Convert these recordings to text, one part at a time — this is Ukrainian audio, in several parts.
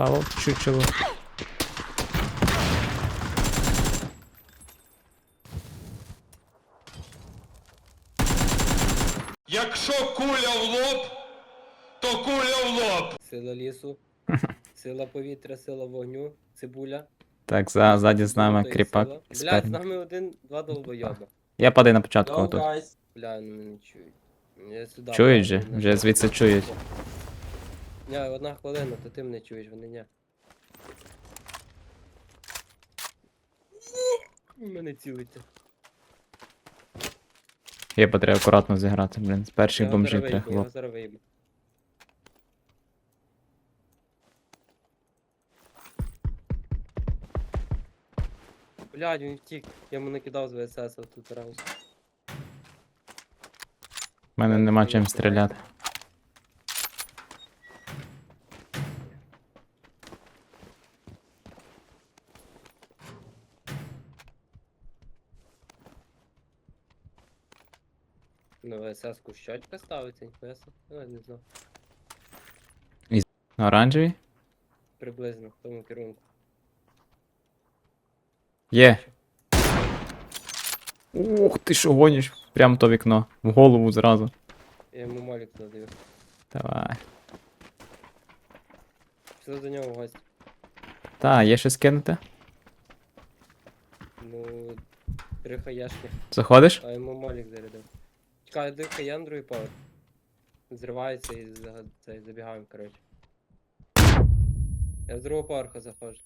Схавав чучело. Якщо куля в лоб, то куля в лоб. Сила лісу, сила повітря, сила вогню, цибуля. Так, за, ззаді з нами і кріпак. сила. Блядь, з спереді. нами один, два долбойоба. Я падаю на початку отут. Бля, ну мене не чують. Я сюди. Чують же? на Вже звідси чують. Ні, одна хвилина, то ти мене чуєш, вони ні. Мене цілиться. Є треба акуратно зіграти, блін. З перших Я бомжів зараз треба вийду, я хлоп. зараз. Блядь, він втік. Я йому накидав з ВСС тут раз. У мене нема чим стріляти. На ВСС-ку щочка ставиться, собі. Я не знаю. На? Приблизно в тому керунку. Є. Ух, ти що гониш? Прям то вікно. В голову зразу. Я йому молік задаю. Давай. Пішли до нього в гості. Та, є щось кинути? Ну, три хаяшки. Заходиш? А йому молік зарядив. Чекай, дивка, я на другий поверх. Зривається і за- цей, забігаємо, коротше. Я з другого поверха заходжу.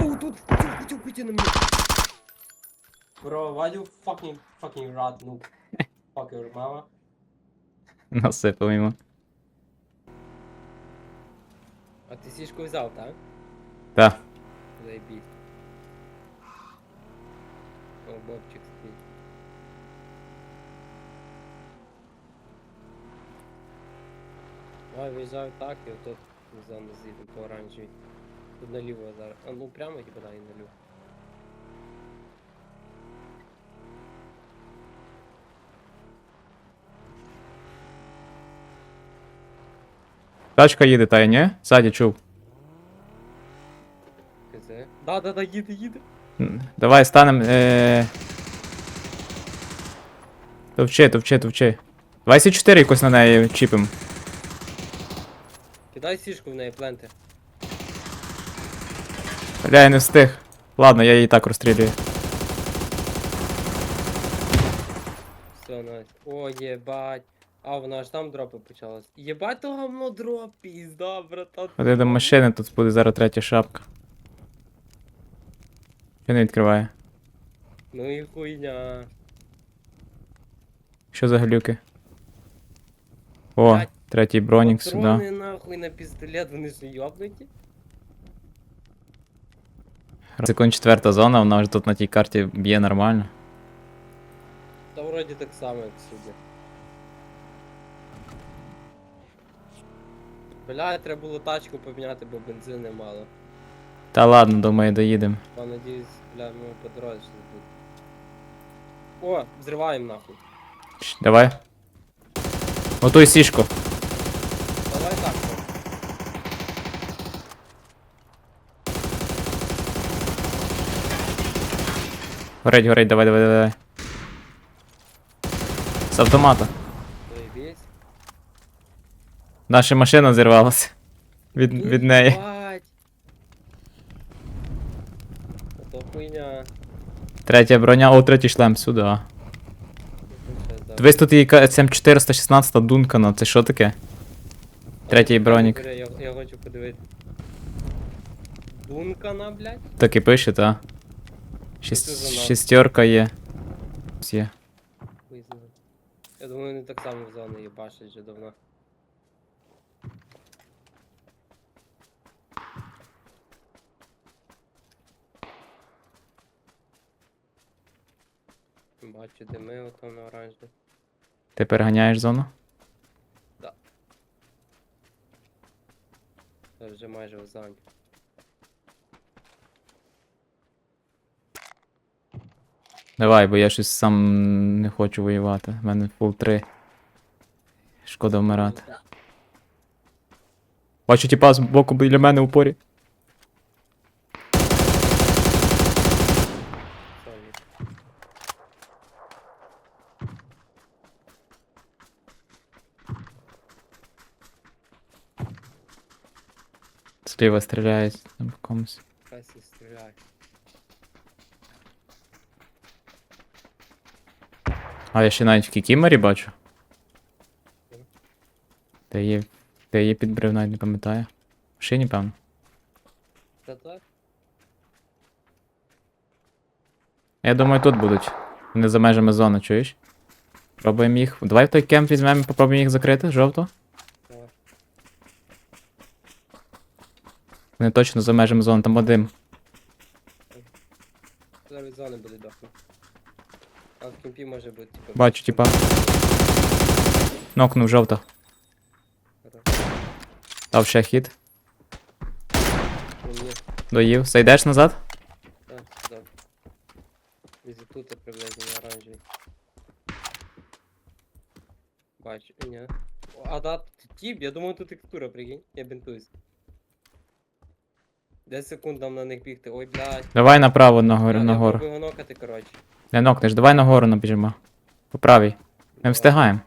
О, тут хотів, хотів піти на мене. Bro, why you fucking fucking rat noob? Fuck your mama. Насипав йому. А ти сішку взяв, так? Та. Заебись. О, бобчик стоїть. Давай виїжджаю так і отут зону з'їду по оранжевій. Тут наліво зараз. А ну прямо типа да і наліво. Тачка їде, та й ні? Ззаді чув. КЗ. Да, да, да, їде, їде. М, Давай станем. Е... Товчи, товчи, товчи. 24 якось на неї чіпим. Кидай сішку в неї, пленти. Бля, я не встиг. Ладно, я її так розстрілюю. Все, найс. О, єбать. А, вона аж там дропи почалась. Єбать то говно дроп, пізда, братан. Ходи до машини, тут буде зараз третя шапка. Що не відкриває? Ну і хуйня. Що за глюки? О, Блядь, третій бронік сюди. Патрони нахуй на пістолет, вони ж йобнуті. Секунд четверта зона, вона вже тут на тій карті б'є нормально. Та вроді так само, як сюди. Бля, треба було тачку поміняти, бо бензину мало. Та ладно, думаю, доїдемо. Та надіюсь, бля, ми по дорозі щось буде. О, взриваємо нахуй. Щ, Давай. Готуй сішку. Давай так. ну. Горить, горить, давай, давай, давай. З автомата. Наша машина зірвалася. Від, від неї. Хуйня. Третя броня, о, третій шлем сюди. Ну. Дивись, тут є М416 Дункана, це що таке? Третій бронік. Я, я хочу подивитися. Дункана, блядь? Так і пише, та. Нахуй? Шістерка є. Є. Хуй знає. Я думаю, вони так само в зону їбашать вже давно. Бачу дими ото на оранжеві. Ти переганяєш зону? Це вже майже в зоні. Давай, бо я щось сам не хочу воювати. У мене фул 3. Шкода вмирати. Бачу тіпа з боку біля мене в упорі. Сорі. Зліва стріляють там в комусь. Хай сі А я ще навіть в кікімері бачу. Де є. Де є підбрив, навіть не пам'ятаю. В Машині, певно. Та так? Я думаю, тут будуть. Вони за межами зони, чуєш? Пробуємо їх. Давай в той кемп візьмемо, попробуємо їх закрити, жовто. Давай. Вони точно за межами зони, там один. Зараз від зони буде дохнути. А в кімпі може бути, типу. Бачу, типа. Нокнув жовто. Хорошо. Дав ще хід. Мені. Доїв. Зайдеш назад? Так. Десь тут приблизно на оранжевий. Бачу, ні. А да, тіп, я думаю, тут текстура, прикинь. Я бінтуюсь. 10 секунд нам на них бігти. Ой, блядь. Давай направо нагору, Я- нагору. Я пробую нокати, коротше. Не нокнеш, давай нагору набіжимо. По правій. Ми встигаємо.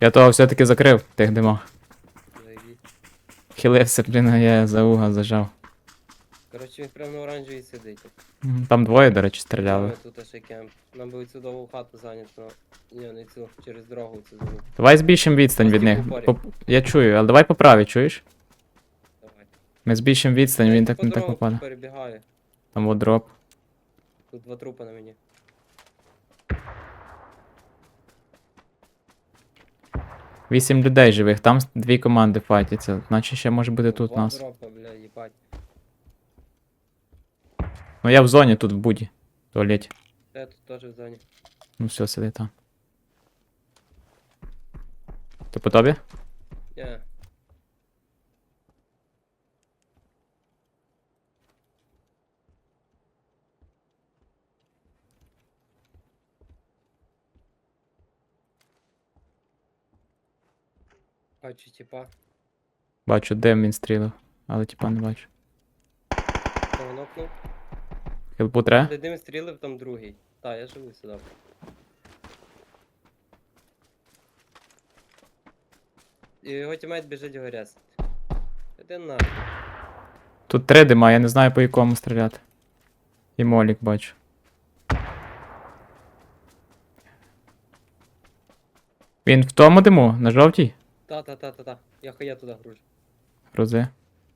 Я того все-таки закрив, тих димах. Заєбіть. Хилився, блін, а я за уга зажав. Коротше, він прямо на оранжевій сидить. Там двоє, до речі, стріляли. Тут ще кемп. Нам би цю довгу хату зайняти, но... Ні, не цю, через дорогу цю зайняти. Давай збільшимо відстань від них. По- Я чую, але давай по правій, чуєш? Ми збільшимо відстань, він так не так дорогу попаде. перебігаю. Там от дроп. Тут два трупа на мені. Вісім людей живих, там дві команди файтяться, наче ще може бути тут Два нас. дропа, бля, їбать. Ну я в зоні тут в буді. В туалеті. Я тут теж в зоні. Ну все, сиди там. То по тобі? Є. Бачу, типа. Бачу, де він стрілив, але типа не бачу. Того нокнув. Хілпу тре? Де дим стрілив, там другий. Та, я живу сюди. І його тімейт біжить його. Іди нахуй. Тут три дима, я не знаю по якому стріляти. І молік бачу. Він в тому диму, на жовтій? Та, та, та, та, та. Я хуя туди гружу. Грузи.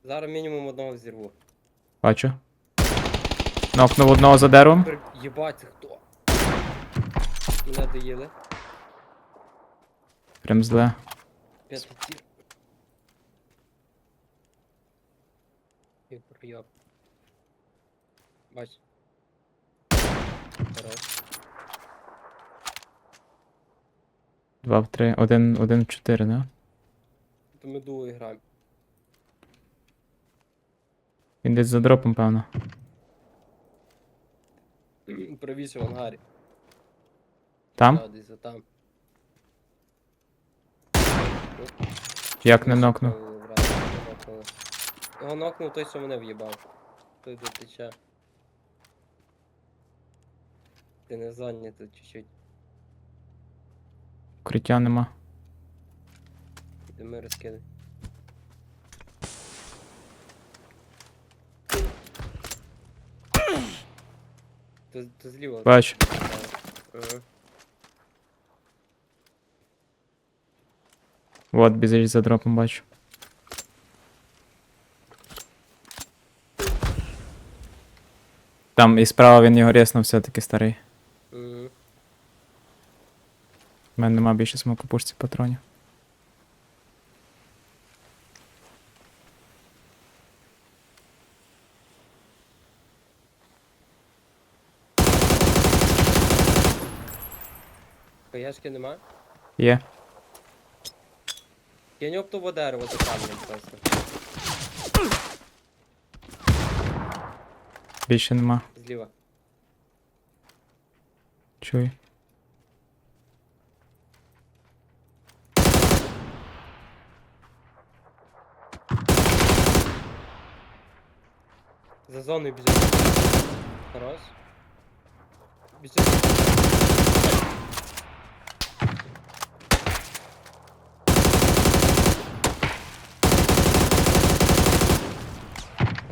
Зараз мінімум одного взірву. Бачу. Нокнув одного за деревом. Єбать, це хто? Мене доїли. Прям зле. П'ятий І прийоб. Бач. Хорош. Два в три. Один, один в чотири, да? То ми дуо граємо. Він десь за дропом, певно. Правіше в ангарі. Там? Да, десь там. Як не нокнув? Його нокнув той, що мене в'їбав. Той де тече. Ти не зайнятий чуть-чуть. Укриття нема. Де ми розкидай. То, то зліва. Бачу. Ага. Вот, біжить за дропом, бачу. Там і справа він його рєснув все-таки старий. У мене нема більше смокопушці патронів. Снежки нема? Є. Кинь оптово дерево за камнем просто. Більше нема. Зліва. Чуй. За зоною бежит. Хорош. Бежит.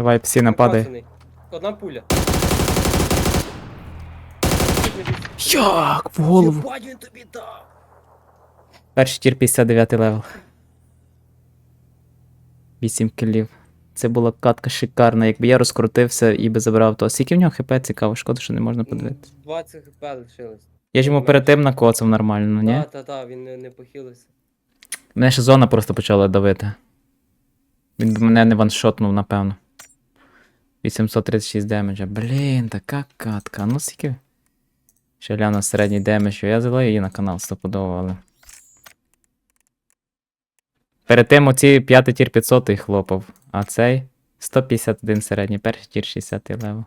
Давай, псіна, падай. Пацаний. Одна пуля. Як? В голову. Єбать, він тобі дав! Перший тір 59 левел. 8 кілів. Це була катка шикарна. Якби я розкрутився і би забрав то. Скільки в нього хп цікаво, шкода, що не можна подивитися. 20 хп лишилось. Я ж йому перед тим накоцав нормально, ні? Та, та, та, він не, не похилився. Мене ще зона просто почала давити. Він б мене не ваншотнув, напевно. 836 демеджа. Блін, така катка. Ну скільки. Ще гляну середній демедж. Я взяла її на канал стопудово, але. Перед тим оці 5 тір 500 хлопав, а цей 151 середній, перший тір 60 левел.